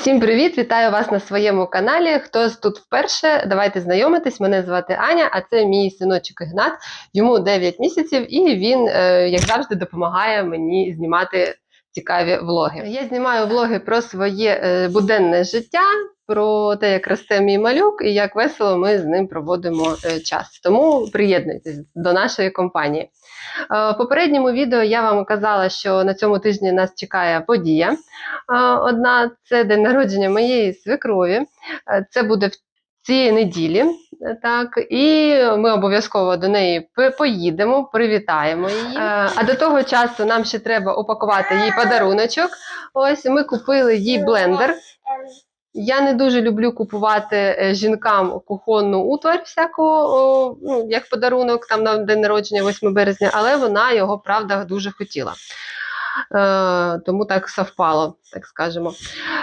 Всім привіт! Вітаю вас на своєму каналі. Хто тут вперше, давайте знайомитись. Мене звати Аня, а це мій синочок Ігнат. Йому 9 місяців, і він, е, як завжди, допомагає мені знімати цікаві влоги. Я знімаю влоги про своє е, буденне життя, про те, як росте мій малюк і як весело ми з ним проводимо е, час. Тому приєднуйтесь до нашої компанії. Е, В попередньому відео я вам казала, що на цьому тижні нас чекає подія. Е, Одна це день народження моєї свекрові. Це буде в цієї неділі. Так, і ми обов'язково до неї поїдемо, привітаємо її. А до того часу нам ще треба упакувати їй подаруночок. Ось ми купили їй блендер. Я не дуже люблю купувати е, жінкам кухонну утварь всяку, о, ну, як подарунок там на день народження 8 березня, але вона його правда дуже хотіла. Е, тому так совпало, так скажемо.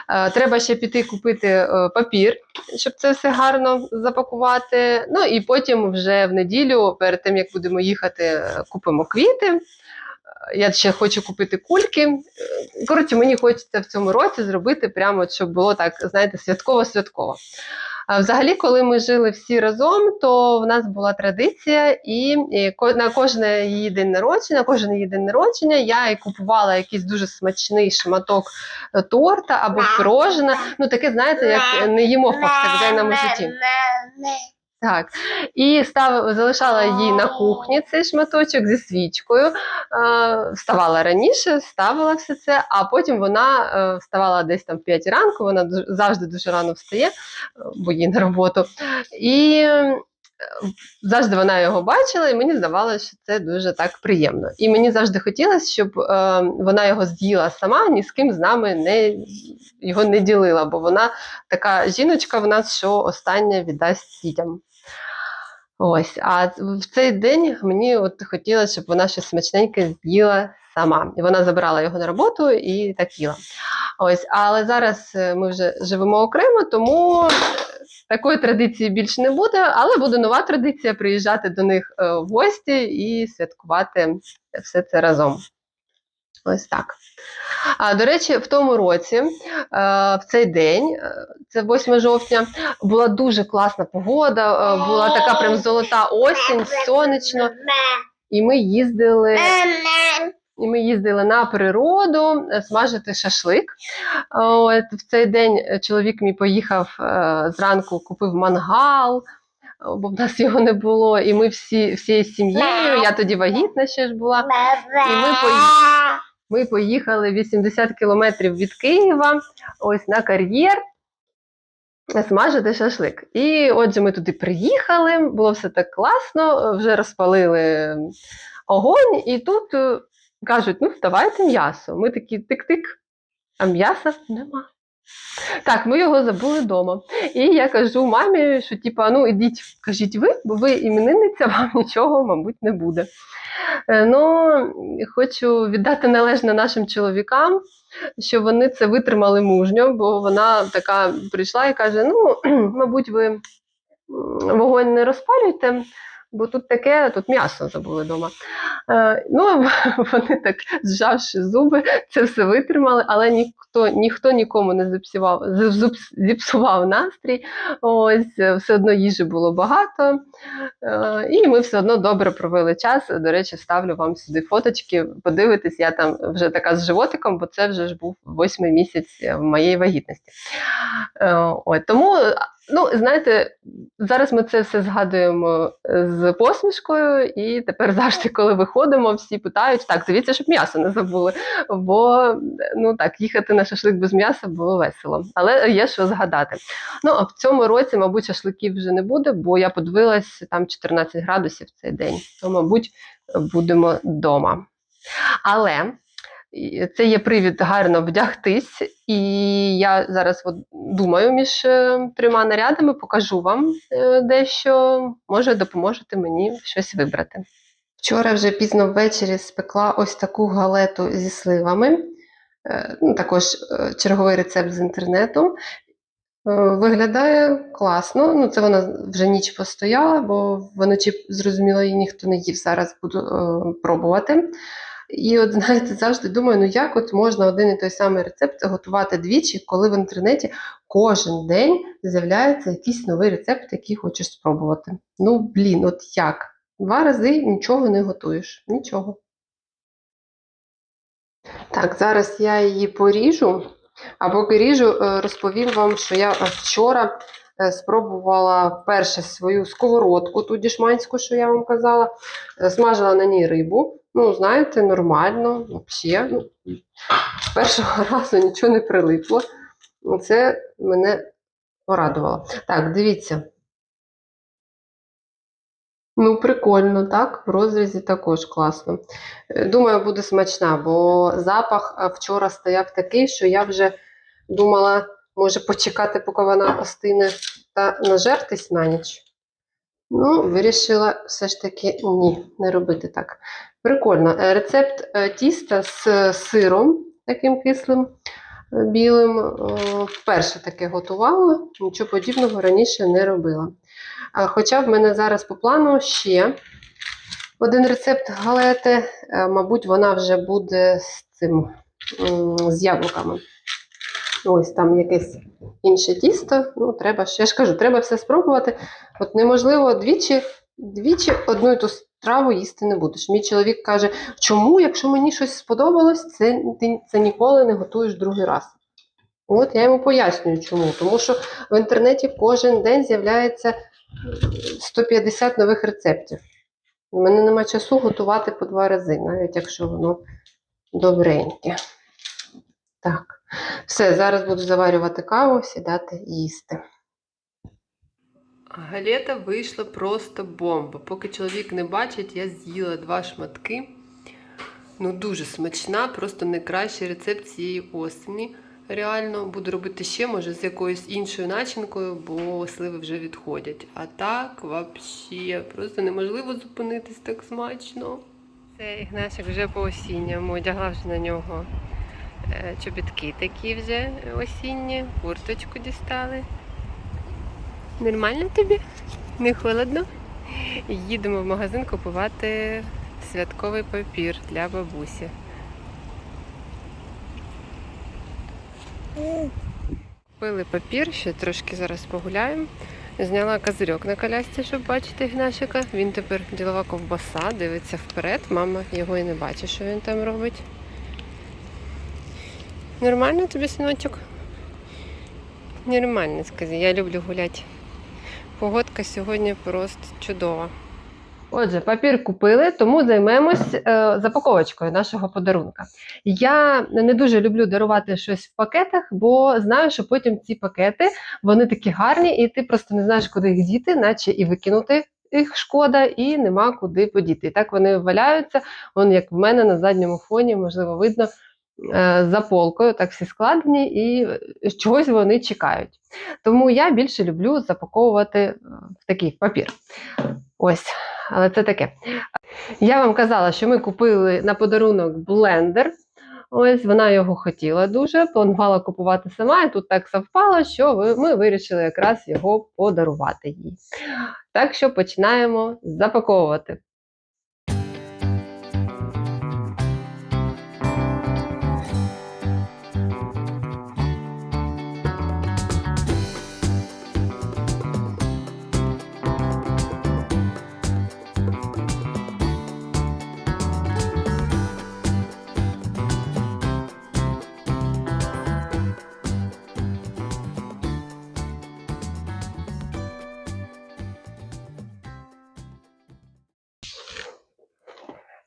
Е, треба ще піти купити е, папір, щоб це все гарно запакувати. Ну і потім вже в неділю, перед тим як будемо їхати, е, купимо квіти. Я ще хочу купити кульки. Коротше, мені хочеться в цьому році зробити прямо, щоб було так, знаєте, святково-святково. Взагалі, коли ми жили всі разом, то в нас була традиція, і, і на кожне її день народження, кожен її день народження я їй купувала якийсь дуже смачний шматок торта або пирожина. Ну таке, знаєте, як не їмо в повсякденному житті. Так, і став, залишала її на кухні цей шматочок зі свічкою. Е, вставала раніше, ставила все це, а потім вона е, вставала десь там в 5 ранку, вона дуже- завжди дуже рано встає, е, бо їй на роботу. І е, завжди вона його бачила, і мені здавалося, що це дуже так приємно. І мені завжди хотілося, щоб е, вона його з'їла сама, ні з ким з нами не, його не ділила, бо вона така жіночка в нас, що останнє віддасть дітям. Ось, а в цей день мені от хотілося, щоб вона щось смачненьке з'їла сама. І вона забирала його на роботу і так їла. Ось, але зараз е, ми вже живемо окремо, тому е, такої традиції більше не буде, але буде нова традиція приїжджати до них е, в гості і святкувати все це разом. Ось так. А до речі, в тому році, е, в цей день, е, це 8 жовтня, була дуже класна погода, е, була така прям золота осінь, сонячно, і ми їздили. І ми їздили на природу смажити шашлик. От, в цей день чоловік мій поїхав зранку, купив мангал, бо в нас його не було. І ми всі всією сім'єю, я тоді вагітна ще ж була. І ми поїхали. Ми поїхали 80 кілометрів від Києва, ось на кар'єр. Смажити шашлик. І отже, ми туди приїхали, було все так класно, вже розпалили огонь, і тут е, кажуть: ну, вставайте м'ясо. Ми такі тик-тик, а м'яса нема. Так, ми його забули вдома. І я кажу мамі, що типа, ну ідіть, кажіть ви, бо ви іменинниця, вам нічого, мабуть, не буде. Е, Ну, хочу віддати належне нашим чоловікам, що вони це витримали мужньо, бо вона така прийшла і каже: ну, мабуть, ви вогонь не розпалюйте, бо тут таке, тут м'ясо забули вдома. Е, ну, вони так, зжавши зуби, це все витримали, але ніхто, ніхто нікому не зіпсував, зіпсував настрій. Ось, е, все одно їжі було багато. Е, І ми все одно добре провели час. До речі, ставлю вам сюди фоточки. Подивитись, я там вже така з животиком, бо це вже ж був восьмий місяць моєї вагітності. Е, От, тому, ну, знаєте, зараз ми це все згадуємо е, з посмішкою, і тепер завжди, коли виходимо, всі питають: так, дивіться, щоб м'ясо не забули. Бо ну так, їхати на шашлик без м'яса було весело. Але є що згадати. Ну, а в цьому році, мабуть, шашликів вже не буде, бо я подивилась, там 14 градусів цей день. То, мабуть, будемо вдома. Але це є привід гарно вдягтись, і я зараз от думаю між е, трьома нарядами, покажу вам е, дещо, може допоможете мені щось вибрати. Вчора вже пізно ввечері спекла ось таку галету зі сливами. Е, ну, також черговий рецепт з інтернету. Виглядає класно. Ну, це вона вже ніч постояла, бо вночі, зрозуміло, її ніхто не їв. Зараз буду пробувати. І от знаєте, завжди думаю, ну як от можна один і той самий рецепт готувати двічі, коли в інтернеті кожен день з'являється якийсь новий рецепт, який хочеш спробувати. Ну, блін, от як? Два рази нічого не готуєш. Нічого. Так, зараз я її поріжу. А поки ріжу, е, розповім вам, що я е, вчора е, спробувала вперше свою сковородку, ту дішманську, що я вам казала, смажила на ній рибу. Ну, знаєте, нормально, взагалі. Ну, першого разу нічого не прилипло. Це мене порадувало. Так, дивіться. Ну, прикольно, так? В розрізі також класно. Е, Думаю, буде смачна, бо запах е, вчора стояв такий, що я вже думала, може почекати, поки вона остине та нажертись на ніч. Ну, вирішила все ж таки ні, не робити так. Прикольно. Е, Рецепт е, тіста з е, сиром таким кислим білим. Вперше таке готувала, нічого подібного раніше не робила. Хоча в мене зараз по плану ще один рецепт галети. Мабуть, вона вже буде з цим з яблуками. Ось там якесь інше тісто. Ну, треба, я ж кажу, треба все спробувати. От неможливо двічі, двічі одну і ту страву їсти не будеш. Мій чоловік каже, чому, якщо мені щось сподобалось, це ти це ніколи не готуєш другий раз. От я йому пояснюю, чому. Тому що в інтернеті кожен день з'являється 150 нових рецептів. У мене нема часу готувати по два рази, навіть якщо воно добреньке. Так, все, зараз буду заварювати каву, сідати їсти. Галета вийшла просто бомба. Поки чоловік не бачить, я з'їла два шматки. Ну, дуже смачна, просто найкращий рецепт цієї осені. Реально буду робити ще, може, з якоюсь іншою начинкою, бо сливи вже відходять. А так, взагалі, просто неможливо зупинитись так смачно. Це Ігнашик вже по осінньому, одягла вже на нього е, чобітки такі вже осінні, курточку дістали. Нормально тобі? Не холодно? Їдемо в магазин купувати святковий папір для бабусі. Купили папір, ще трошки зараз погуляємо. Зняла козирьок на колясці, щоб бачити Гнашика. Він тепер ділова ковбаса, дивиться вперед. Мама його і не бачить, що він там робить. Нормально тобі, синочок? Нормально, скажи. Я люблю гуляти. Погодка сьогодні просто чудова. Отже, папір купили, тому займемось е, запаковочкою нашого подарунка. Я не дуже люблю дарувати щось в пакетах, бо знаю, що потім ці пакети вони такі гарні, і ти просто не знаєш, куди їх діти, наче і викинути їх шкода, і нема куди подіти. І так вони валяються. Вон як в мене на задньому фоні, можливо, видно. Е, За полкою, так всі складені, і е, чогось вони чекають. Тому я більше люблю запаковувати е, в такий папір. Ось, але це таке. Я вам казала, що ми купили на подарунок блендер. Ось вона його хотіла дуже, планувала купувати сама, і тут так совпало, що ми вирішили якраз його подарувати їй. Так що починаємо запаковувати.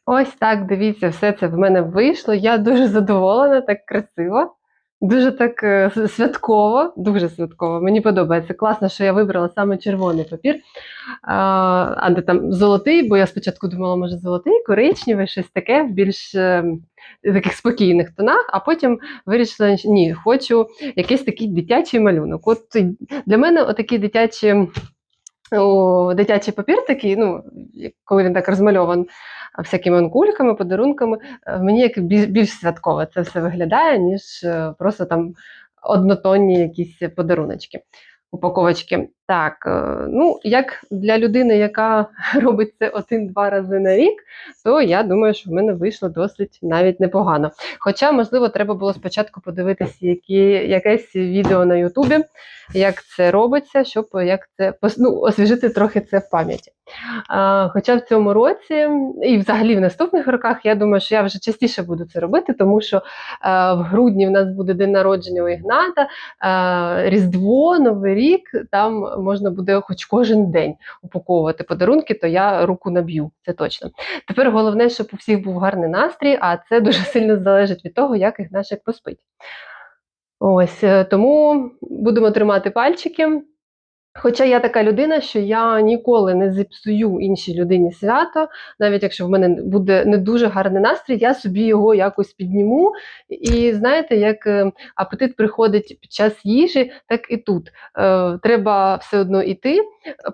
Ось так, дивіться, все це в мене вийшло. Я дуже задоволена, так красиво, дуже так е, святково, дуже святково. Мені подобається. Класно, що я вибрала саме червоний папір, а, не там золотий, бо я спочатку думала, може, золотий, коричневий, щось таке в більш е, таких спокійних тонах, а потім вирішила, ні, хочу якийсь такий дитячий малюнок. От для мене отакий дитячий. О, дитячий папір такий, ну, коли він так розмальований всякими кульками, подарунками, е, мені як більш, більш святково це все виглядає, ніж е, просто там однотонні якісь подаруночки, упаковочки. Так, е, ну як для людини, яка робить це один-два рази на рік, то я думаю, що в мене вийшло досить навіть непогано. Хоча, можливо, треба було спочатку подивитися які, якесь відео на Ютубі, як це робиться, щоб як це ну, освіжити трохи це в пам'яті. А, хоча в цьому році і взагалі в наступних роках, я думаю, що я вже частіше буду це робити, тому що е, в грудні в нас буде день народження у Ігната, е, Різдво, Новий рік, там можна буде хоч кожен день упаковувати подарунки, то я руку наб'ю, це точно. Тепер головне, щоб у всіх був гарний настрій, а це дуже сильно залежить від того, як їх наших поспить. Ось е, тому будемо тримати пальчики. Хоча я така людина, що я ніколи не зіпсую іншій людині свято, навіть якщо в мене буде не дуже гарний настрій, я собі його якось підніму. І знаєте, як е, апетит приходить під час їжі, так і тут. Е, треба все одно йти,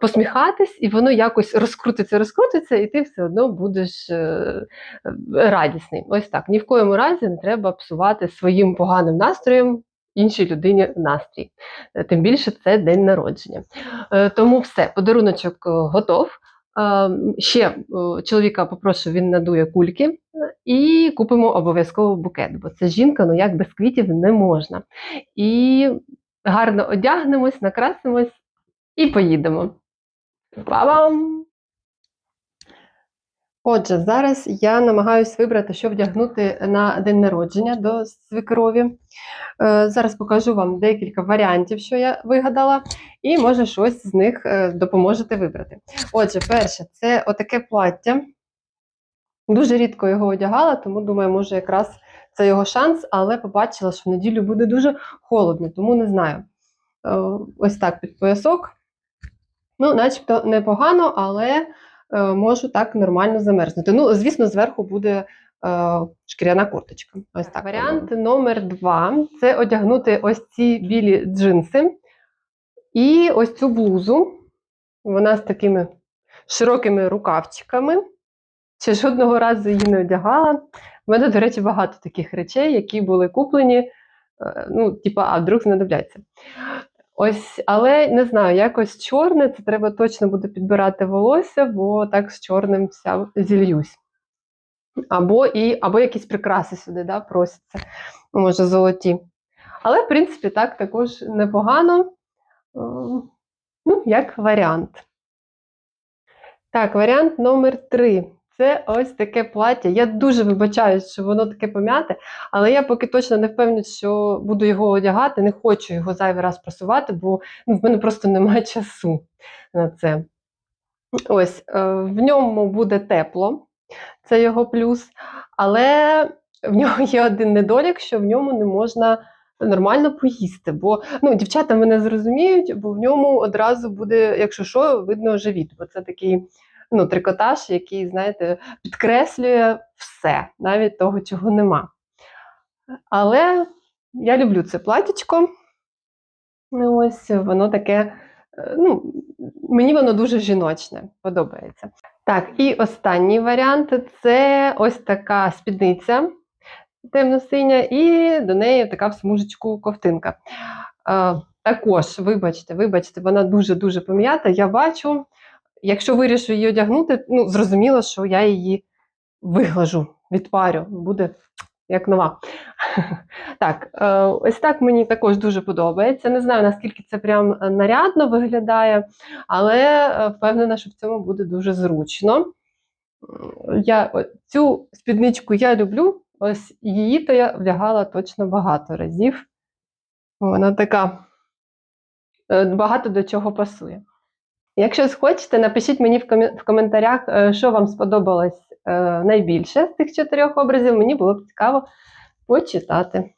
посміхатись, і воно якось розкрутиться, розкрутиться, і ти все одно будеш е, радісний. Ось так. Ні в коєму разі не треба псувати своїм поганим настроєм іншій людині настрій. Е, Тим більше це день народження. Е, Тому все, подаруночок е, готов. Ще чоловіка попрошу, він надує кульки і купимо обов'язково букет, бо це жінка, ну як без квітів не можна. І гарно одягнемось, накрасимось і поїдемо. Па-бам! Отже, зараз я намагаюсь вибрати, що вдягнути на день народження до свекрові. Е, Зараз покажу вам декілька варіантів, що я вигадала, і може щось з них е, допоможете вибрати. Отже, перше, це отаке плаття. Дуже рідко його одягала, тому думаю, може якраз це його шанс, але побачила, що в неділю буде дуже холодно, тому не знаю. Е, Ось так під поясок. Ну, начебто непогано, але можу так нормально замерзнути. Ну, звісно, зверху буде е, шкіряна курточка. Ось так. Варіант номер два це одягнути ось ці білі джинси і ось цю блузу. Вона з такими широкими рукавчиками. Ще жодного разу її не одягала. У мене, до речі, багато таких речей, які були куплені, е, ну, типа, а вдруг знадобляться. Ось, але не знаю, якось чорне, це треба точно буде підбирати волосся, бо так з чорним вся зільюсь. Або, і, або якісь прикраси сюди да, просяться, може, золоті. Але, в принципі, так також непогано. Е, Ну, як варіант. Так, варіант номер три. Це ось таке плаття. Я дуже вибачаюсь, що воно таке пом'яте, але я поки точно не впевнена, що буду його одягати. Не хочу його зайвий раз просувати, бо ну, в мене просто немає часу на це. Ось, е, в ньому буде тепло, це його плюс. Але в нього є один недолік, що в ньому не можна нормально поїсти. Бо ну, дівчата мене зрозуміють, бо в ньому одразу буде, якщо що, видно живіт. Бо це такий ну, трикотаж, який, знаєте, підкреслює все, навіть того, чого нема. Але я люблю це платічко. Ну, Ось воно таке, е, ну, мені воно дуже жіночне, подобається. Так, і останній варіант це ось така спідниця темно-синя, і до неї така в смужечку ковтинка. Е, також, вибачте, вибачте, вона дуже-дуже пом'ята. Я бачу, якщо вирішу її одягнути, ну, зрозуміло, що я її виглажу, відпарю, буде як нова. Так, е, ось так мені також дуже подобається. Не знаю, наскільки це прям нарядно виглядає, але е, впевнена, що в цьому буде дуже зручно. Я цю спідничку я люблю. Ось її то я вдягала точно багато разів. Вона така е, багато до чого пасує. Якщо схочете, напишіть мені в, коментарях, е, що вам сподобалось е, найбільше з тих чотирьох образів. Мені було б цікаво почитати.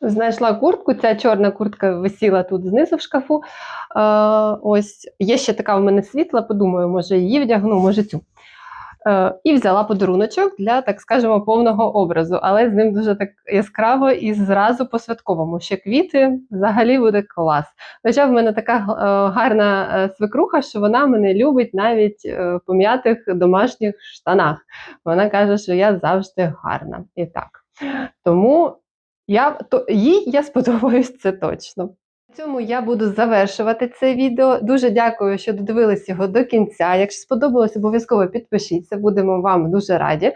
Знайшла куртку, ця чорна куртка висіла тут знизу в шкафу. Е, ось є ще така в мене світла, подумаю, може її вдягну, може цю. Е, і взяла подаруночок для, так скажемо, повного образу, але з ним дуже так яскраво і зразу по-святковому. Ще квіти взагалі буде клас. Хоча в мене така е, гарна е, свекруха, що вона мене любить навіть в пом'ятих домашніх штанах. Вона каже, що я завжди гарна. І так. Тому я, то, їй я сподобаюсь це точно. Цьому я буду завершувати це відео. Дуже дякую, що додивились його до кінця. Якщо сподобалось, обов'язково підпишіться, будемо вам дуже раді.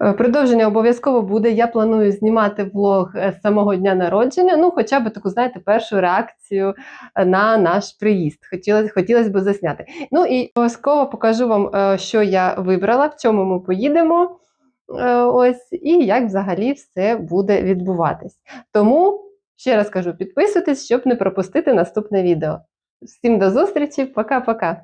Е, Продовження обов'язково буде. Я планую знімати влог е, з самого дня народження. Ну, хоча б таку, знаєте, першу реакцію е, на наш приїзд. Хотілося хотілося б засняти. Ну і обов'язково покажу вам, що я вибрала, в чому ми поїдемо. Ось і як взагалі все буде відбуватись. Тому ще раз кажу, підписуйтесь, щоб не пропустити наступне відео. Всім до зустрічі, пока-пока.